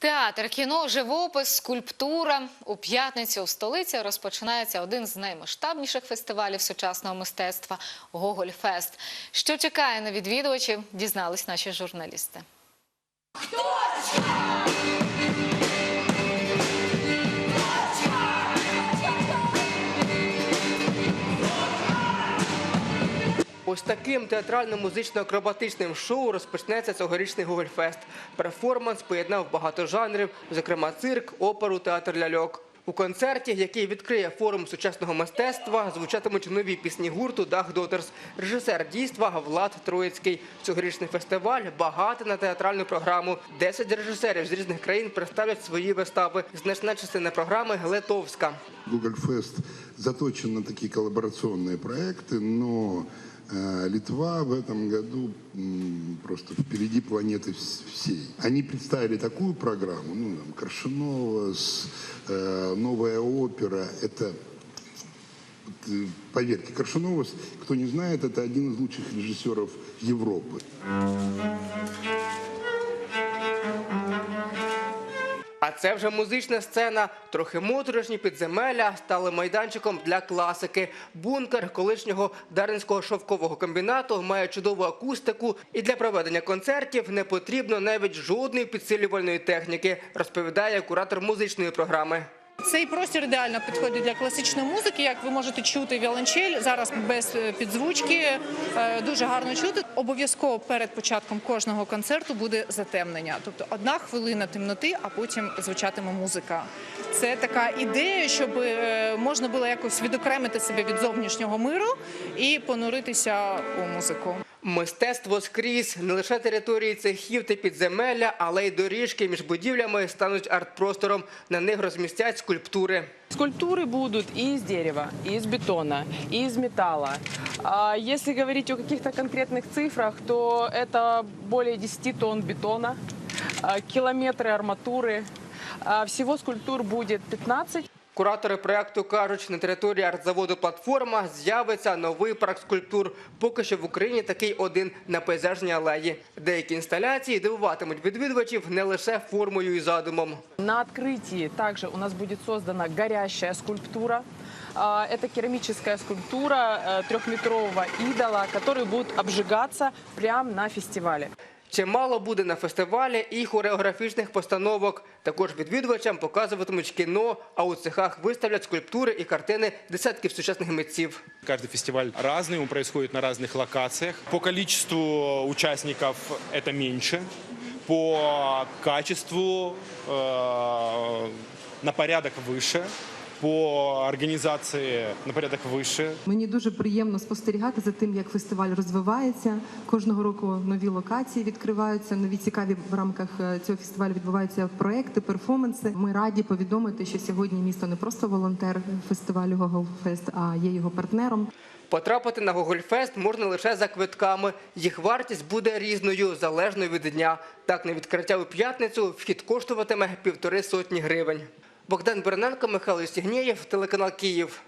Театр, кіно, живопис, скульптура. У п'ятницю у столиці розпочинається один з наймасштабніших фестивалів сучасного мистецтва Гогольфест. Що чекає на відвідувачів, дізнались наші журналісти. Ось таким театрально-музично-акробатичним шоу розпочнеться цьогорічний Гогольфест. Перформанс поєднав багато жанрів, зокрема цирк, оперу, театр ляльок. У концерті, який відкриє форум сучасного мистецтва, звучатимуть нові пісні гурту Дах Дотерс. Режисер дійства Влад Троїцький. Цьогорічний фестиваль багатий на театральну програму. Десять режисерів з різних країн представлять свої вистави. Значна частина програми литовська. Google Fest заточен на такие коллаборационные проекты, но э, Литва в этом году просто впереди планеты вс- всей. Они представили такую программу, ну, там, Коршунова, э, новая опера, это э, Поверьте, Коршунова, кто не знает, это один из лучших режиссеров Европы. Це вже музична сцена. Трохи моторошні підземелля стали майданчиком для класики. Бункер колишнього даринського шовкового комбінату має чудову акустику, і для проведення концертів не потрібно навіть жодної підсилювальної техніки, розповідає куратор музичної програми. Цей простір ідеально підходить для класичної музики. Як ви можете чути віолончель, зараз без е, підзвучки, е, дуже гарно чути. Обов'язково перед початком кожного концерту буде затемнення. Тобто одна хвилина темноти, а потім звучатиме музика. Це така ідея, щоб е, можна було якось відокремити себе від зовнішнього миру і понуритися у музику. Мистецтво скрізь не лише території цехів та підземелля, але й доріжки між будівлями стануть арт-простором. На них розмістять скульптури. Скульптуры будут и из дерева, и из бетона, и из металла. А если говорить о каких-то конкретных цифрах, то это более 10 тонн бетона, а, километры арматуры. А Всего скульптур будет 15. Куратори проекту кажуть, на території артзаводу «Платформа» з'явиться новий парк скульптур. Поки що в Україні такий один на пейзажній алеї. Деякі інсталяції дивуватимуть відвідувачів не лише формою і задумом. На открытии также у нас будет создана горящая скульптура. А, Это керамическая скульптура э, трехметрового идола, который будет обжигаться прямо на фестивале. Чимало буде на фестивалі і хореографічних постановок. Також відвідувачам показуватимуть кіно, а у цехах виставлять скульптури і картини десятків сучасних митців. Каждый фестиваль разный, он происходит на разных локациях. По количеству участников это меньше, по качеству э, на порядок выше, по организации на порядок выше. Мені дуже приємно спостерігати за тим, як фестиваль розвивається. Кожного року нові локації відкриваються, нові цікаві в рамках е, цього фестивалю відбуваються проекти, перформанси. Ми раді повідомити, що сьогодні місто не просто волонтер фестивалю Гоголфест, а є його партнером. Потрапити на Гогольфест можна лише за квитками. Їх вартість буде різною, залежно від дня. Так, на відкриття у п'ятницю вхід коштуватиме півтори сотні гривень. Богдан Берненко, Михайло Сігнєєв, телеканал Київ.